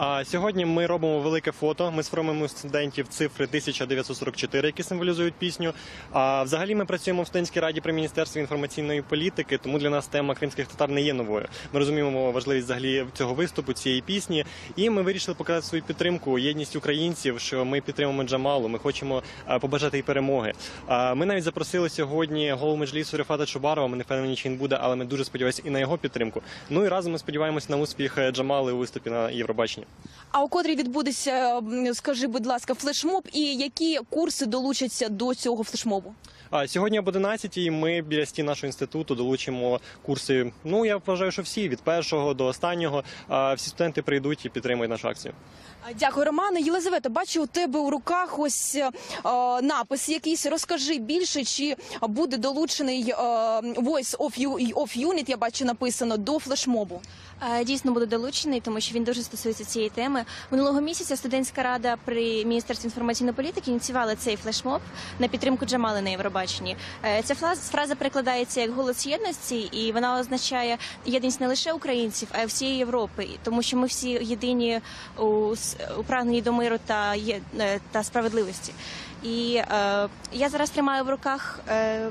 А сьогодні ми робимо велике фото. Ми сформуємо студентів цифри 1944, які символізують пісню. А взагалі ми працюємо в студентській раді при міністерстві інформаційної політики, тому для нас тема кримських татар не є новою. Ми розуміємо важливість взагалі цього виступу, цієї пісні, і ми вирішили показати свою підтримку, єдність українців, що ми підтримуємо Джамалу. Ми хочемо побажати їй перемоги. Ми навіть запросили сьогодні голову меджлісу Рефата Чубарова. Ми не впевнені, чи він буде, але ми дуже сподіваємося і на його підтримку. Ну і разом ми сподіваємося на успіх е, Джамали у виступі на Євробаченні. А у котрій відбудеться, скажи, будь ласка, флешмоб і які курси долучаться до цього флешмобу? А сьогодні об 11 ми біля стін нашого інституту долучимо курси. Ну я вважаю, що всі від першого до останнього. Всі студенти прийдуть і підтримують нашу акцію. Дякую, Романе. Єлизавета, бачу у тебе у руках ось е, напис якийсь. Розкажи більше, чи буде долучений е, Voice of, U- of Unit, я бачу написано, до флешмобу. Е, Дійсно буде долучений, тому що він дуже стосується цієї теми. Минулого місяця студентська рада при міністерстві інформаційної політики ініціювала цей флешмоб на підтримку Джамали на Євробаченні. Е, Ця фраза перекладається як голос єдності, і вона означає єдність не лише українців, а й всієї Європи, тому що ми всі єдині у, прагненні до миру та е, та справедливості. І е, я зараз тримаю в руках. Е,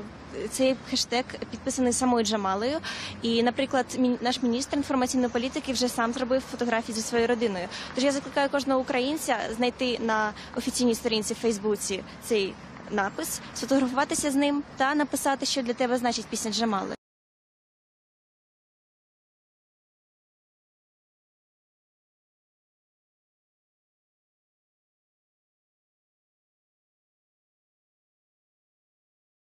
цей хештег підписаний самою Джамалею. І, наприклад, наш міністр інформаційної політики вже сам зробив фотографії зі своєю родиною. Тож я закликаю кожного українця знайти на офіційній сторінці в Фейсбуці цей напис, сфотографуватися з ним та написати, що для тебе значить пісня Джамали.